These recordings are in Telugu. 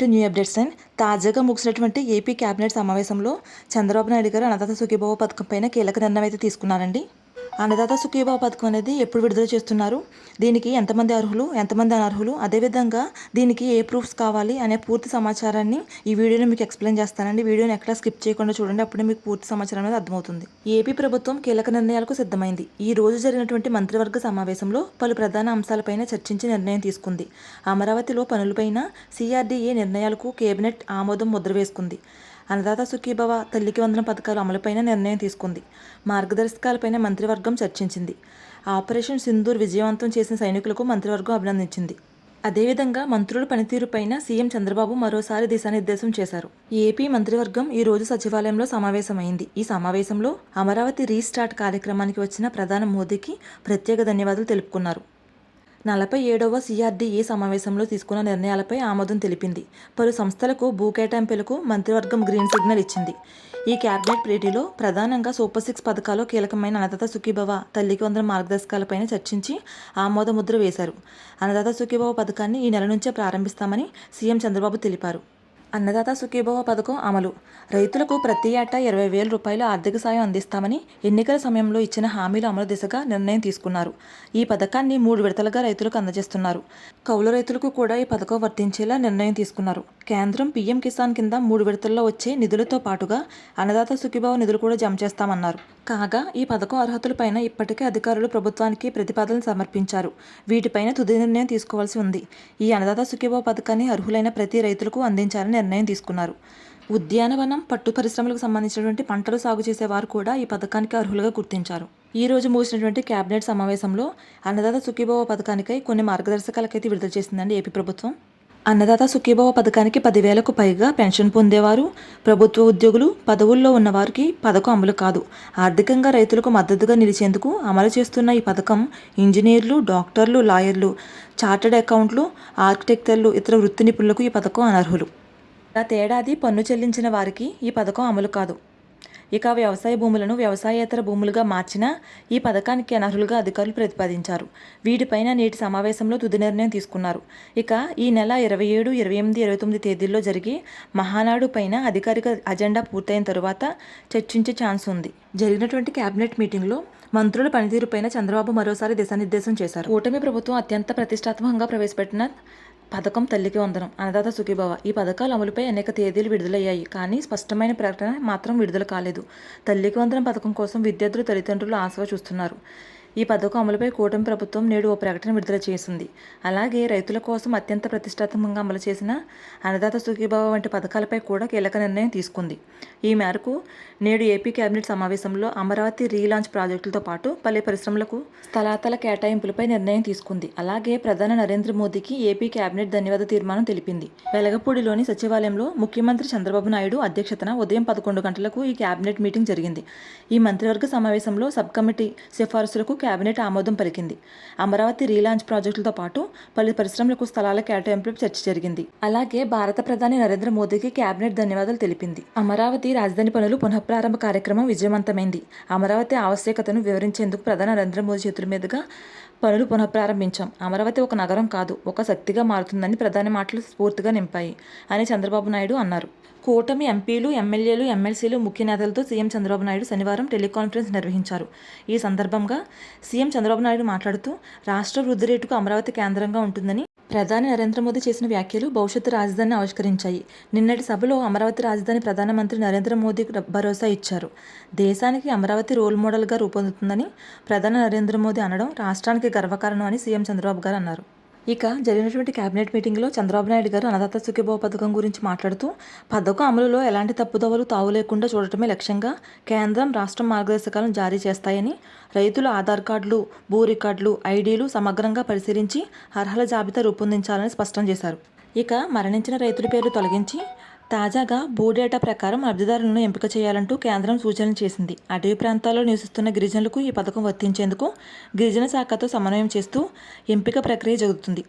టు న్యూ అప్డేట్స్ అండ్ తాజాగా ముగిసినటువంటి ఏపీ కేబినెట్ సమావేశంలో చంద్రబాబు నాయుడు గారు అన్నదాత సుఖీభావ పథకం పైన కీలక నిర్ణయం అయితే తీసుకున్నారండి. అన్నదాత సుఖీభావ పథకం అనేది ఎప్పుడు విడుదల చేస్తున్నారు? దీనికి ఎంతమంది అర్హులు ఎంతమంది అనర్హులు? అదేవిధంగా దీనికి ఏ ప్రూఫ్స్ కావాలి అనే పూర్తి సమాచారాన్ని ఈ వీడియోలో మీకు ఎక్స్ప్లెయిన్ చేస్తానండి. వీడియోని ఎక్కడ స్కిప్ చేయకుండా చూడండి అప్పుడే మీకు పూర్తి సమాచారం అనేది అర్థమవుతుంది. ఏపీ ప్రభుత్వం కీలక నిర్ణయాలకు సిద్ధమైంది. ఈ రోజు జరిగినటువంటి మంత్రివర్గ సమావేశంలో పలు ప్రధాన అంశాలపైన చర్చించి నిర్ణయం తీసుకుంది. అమరావతిలో పనులపైన సిఆర్డీఏ నిర్ణయాలకు కేబినెట్ ఆమోదం ముద్ర వేసుకుంది. అన్నదాత సుఖీభవ తల్లికి వందన పథకాలు అమలుపైన నిర్ణయం తీసుకుంది. మార్గదర్శకాలపైన మంత్రివర్గం చర్చించింది. ఆపరేషన్ సింధూర్ విజయవంతం చేసిన సైనికులకు మంత్రివర్గం అభినందించింది. అదేవిధంగా మంత్రుల పనితీరుపైన సీఎం చంద్రబాబు మరోసారి దిశానిర్దేశం చేశారు. ఏపీ మంత్రివర్గం ఈ రోజు సచివాలయంలో సమావేశమైంది. ఈ సమావేశంలో అమరావతి రీస్టార్ట్ కార్యక్రమానికి వచ్చిన ప్రధాని మోదీకి ప్రత్యేక ధన్యవాదాలు తెలుపుకున్నారు. నలభై ఏడవ సిఆర్డీఏ సమావేశంలో తీసుకున్న నిర్ణయాలపై ఆమోదం తెలిపింది. పలు సంస్థలకు భూ కేటాయింపులకు మంత్రివర్గం గ్రీన్ సిగ్నల్ ఇచ్చింది. ఈ కేబినెట్ భేటీలో ప్రధానంగా సూపర్ సిక్స్ పథకాలు కీలకమైన అన్నదాత సుఖీభవ తల్లికి వందల మార్గదర్శకాలపైన చర్చించి ఆమోద ముద్ర వేశారు. అన్నదాత సుఖీభవ పథకాన్ని ఈ నెల నుంచే ప్రారంభిస్తామని సీఎం చంద్రబాబు తెలిపారు. అన్నదాత సుఖీభవ పథకం అమలు. రైతులకు ప్రతి ఏటా ఇరవై వేల రూపాయల ఆర్థిక సాయం అందిస్తామని ఎన్నికల సమయంలో ఇచ్చిన హామీల అమలు దిశగా నిర్ణయం తీసుకున్నారు. ఈ పథకాన్ని మూడు విడతలుగా రైతులకు అందజేస్తున్నారు. కౌలు రైతులకు కూడా ఈ పథకం వర్తించేలా నిర్ణయం తీసుకున్నారు. కేంద్రం పీఎం కిసాన్ కింద మూడు విడతల్లో వచ్చే నిధులతో పాటుగా అన్నదాత సుఖీభవ నిధులు కూడా జమ చేస్తామన్నారు. కాగా ఈ పథకం అర్హతలపైన ఇప్పటికే అధికారులు ప్రభుత్వానికి ప్రతిపాదనలు సమర్పించారు. వీటిపైన తుది నిర్ణయం తీసుకోవాల్సి ఉంది. ఈ అన్నదాత సుఖీభవ పథకాన్ని అర్హులైన ప్రతి రైతులకు అందించాలని నిర్ణయం తీసుకున్నారు. ఉద్యానవనం పట్టు పరిశ్రమలకు సంబంధించినటువంటి పంటలు సాగు చేసేవారు కూడా ఈ పథకానికి అర్హులుగా గుర్తించారు. ఈ రోజు ముగిసినటువంటి కేబినెట్ సమావేశంలో అన్నదాత సుఖీభవ పథకానికై కొన్ని మార్గదర్శకాలకైతే విడుదల చేసిందండి ఏపీ ప్రభుత్వం. అన్నదాత సుఖీభవ పథకానికి పదివేలకు పైగా పెన్షన్ పొందేవారు ప్రభుత్వ ఉద్యోగులు పదవుల్లో ఉన్నవారికి పథకం అమలు కాదు. ఆర్థికంగా రైతులకు మద్దతుగా నిలిచేందుకు అమలు చేస్తున్న ఈ పథకం ఇంజనీర్లు డాక్టర్లు లాయర్లు చార్టెడ్ అకౌంట్లు ఆర్కిటెక్టర్లు ఇతర వృత్తి నిపుణులకు ఈ పథకం అనర్హులు. గతేడాది పన్ను చెల్లించిన వారికి ఈ పథకం అమలు కాదు. ఇక వ్యవసాయ భూములను వ్యవసాయేతర భూములుగా మార్చిన ఈ పథకానికి అనర్హులుగా అధికారులు ప్రతిపాదించారు. వీటిపైన నేటి సమావేశంలో తుది నిర్ణయం తీసుకున్నారు. ఇక ఈ నెల ఇరవై ఏడు ఇరవై ఎనిమిది ఇరవై తొమ్మిది తేదీల్లో జరిగి మహానాడు పైన అధికారిక అజెండా పూర్తయిన తరువాత చర్చించే ఛాన్స్ ఉంది. జరిగినటువంటి కేబినెట్ మీటింగ్లో మంత్రుల పనితీరుపైన చంద్రబాబు మరోసారి దిశానిర్దేశం చేశారు. కూటమి ప్రభుత్వం అత్యంత ప్రతిష్టాత్మకంగా ప్రవేశపెట్టిన పథకం తల్లికి వందనం. అన్నదాత సుఖీభవ. ఈ పథకాలు అమలుపై అనేక తేదీలు విడుదలయ్యాయి. కానీ స్పష్టమైన ప్రకటన మాత్రం విడుదల కాలేదు. తల్లికి వందనం పథకం కోసం విద్యార్థులు తల్లిదండ్రులు ఆశగా చూస్తున్నారు. ఈ పథకం అమలుపై కూటమి ప్రభుత్వం నేడు ఓ ప్రకటన విడుదల చేసింది. అలాగే రైతుల కోసం అత్యంత ప్రతిష్టాత్మకంగా అమలు చేసిన అన్నదాత సుఖీభావ వంటి పథకాలపై కూడా కీలక నిర్ణయం తీసుకుంది. ఈ మేరకు నేడు ఏపీ కేబినెట్ సమావేశంలో అమరావతి రీలాంచ్ ప్రాజెక్టులతో పాటు పలు పరిశ్రమలకు స్థలాతల కేటాయింపులపై నిర్ణయం తీసుకుంది. అలాగే ప్రధాని నరేంద్ర మోదీకి ఏపీ కేబినెట్ ధన్యవాద తీర్మానం తెలిపింది. వెలగపూడిలోని సచివాలయంలో ముఖ్యమంత్రి చంద్రబాబు నాయుడు అధ్యక్షతన ఉదయం పదకొండు గంటలకు ఈ కేబినెట్ మీటింగ్ జరిగింది. ఈ మంత్రివర్గ సమావేశంలో సబ్ కమిటీ సిఫార్సులకు కేబినెట్ ఆమోదం పలికింది. అమరావతి రీలాంచ్ ప్రాజెక్టులతో పాటు పలు పరిశ్రమలకు స్థలాల కేటాయింపులకు చర్చ జరిగింది. అలాగే భారత ప్రధాని నరేంద్ర మోదీకి కేబినెట్ ధన్యవాదాలు తెలిపింది. అమరావతి రాజధాని పనులు పునఃప్రారంభ కార్యక్రమం విజయవంతమైంది. అమరావతి ఆవశ్యకతను వివరించేందుకు ప్రధాని నరేంద్ర మోదీ చేతుల మీదుగా పనులు పునఃప్రారంభించాం. అమరావతి ఒక నగరం కాదు ఒక శక్తిగా మారుతుందని ప్రధాని మాటలు స్ఫూర్తిగా నింపాయి అని చంద్రబాబు నాయుడు అన్నారు. కూటమి ఎంపీలు ఎమ్మెల్యేలు ఎమ్మెల్సీలు ముఖ్య నేతలతో సీఎం చంద్రబాబు నాయుడు శనివారం టెలికాన్ఫరెన్స్ నిర్వహించారు. ఈ సందర్భంగా సీఎం చంద్రబాబు నాయుడు మాట్లాడుతూ రాష్ట్ర వృద్ధి రేటుకు అమరావతి కేంద్రంగా ఉంటుందని ప్రధాని నరేంద్ర మోదీ చేసిన వ్యాఖ్యలు భవిష్యత్తు రాజధానిని ఆవిష్కరించాయి. నిన్నటి సభలో అమరావతి రాజధాని ప్రధానమంత్రి నరేంద్ర మోదీ భరోసా ఇచ్చారు. దేశానికి అమరావతి రోల్ మోడల్గా రూపొందుతుందని ప్రధాని నరేంద్ర మోదీ అనడం రాష్ట్రానికి గర్వకారణం అని సీఎం చంద్రబాబు గారు అన్నారు. ఇక జరిగినటువంటి కేబినెట్ మీటింగ్లో చంద్రబాబు నాయుడు గారు అన్నదాత సుఖీభావ పథకం గురించి మాట్లాడుతూ పథకం అమలులో ఎలాంటి తప్పుదోవలు తావు లేకుండా చూడటమే లక్ష్యంగా కేంద్రం రాష్ట్రం మార్గదర్శకాలను జారీ చేస్తాయని రైతుల ఆధార్ కార్డులు భూ రికార్డులు ఐడీలు సమగ్రంగా పరిశీలించి అర్హుల జాబితా రూపొందించాలని స్పష్టం చేశారు. ఇక మరణించిన రైతుల పేర్లు తొలగించి తాజాగా భూడేటా ప్రకారం అర్జీదారులను ఎంపిక చేయాలంటూ కేంద్రం సూచనలు చేసింది. అటవీ ప్రాంతాల్లో నివసిస్తున్న గిరిజనులకు ఈ పథకం వర్తించేందుకు గిరిజన శాఖతో సమన్వయం చేస్తూ ఎంపిక ప్రక్రియ జరుగుతుంది.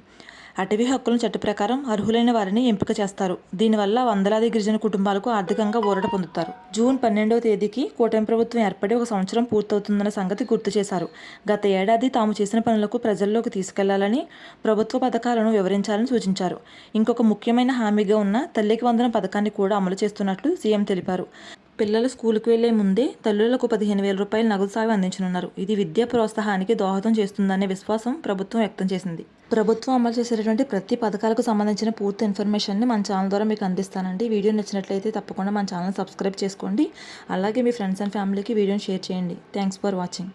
అటవీ హక్కులను చట్ట ప్రకారం అర్హులైన వారిని ఎంపిక చేస్తారు. దీనివల్ల వందలాది గిరిజన కుటుంబాలకు ఆర్థికంగా ఊరట పొందుతారు. జూన్ పన్నెండవ తేదీకి కూటమి ప్రభుత్వం ఏర్పడి ఒక సంవత్సరం పూర్తవుతుందన్న సంగతి గుర్తు చేశారు. గత ఏడాది తాము చేసిన పనులకు ప్రజల్లోకి తీసుకెళ్ళాలని ప్రభుత్వ పథకాలను వివరించాలని సూచించారు. ఇంకొక ముఖ్యమైన హామీగా ఉన్న తల్లికి వందన పథకాన్ని కూడా అమలు చేస్తున్నట్లు సీఎం తెలిపారు. పిల్లలు స్కూల్కి వెళ్ళే ముందే తల్లులకు పదిహేను వేల రూపాయల నగదు సాయం అందించనున్నారు. ఇది విద్యా ప్రోత్సాహానికి దోహదం చేస్తుందనే విశ్వాసం ప్రభుత్వం వ్యక్తం చేసింది. ప్రభుత్వం అమలు చేసేటటువంటి ప్రతి పథకాలకు సంబంధించిన పూర్తి ఇన్ఫర్మేషన్ని మన ఛానల్ ద్వారా మీకు అందిస్తానండి. వీడియో నచ్చినట్లయితే తప్పకుండా మన ఛానల్ సబ్స్క్రైబ్ చేసుకోండి. అలాగే మీ ఫ్రెండ్స్ అండ్ ఫ్యామిలీకి వీడియోని షేర్ చేయండి. Thanks for watching.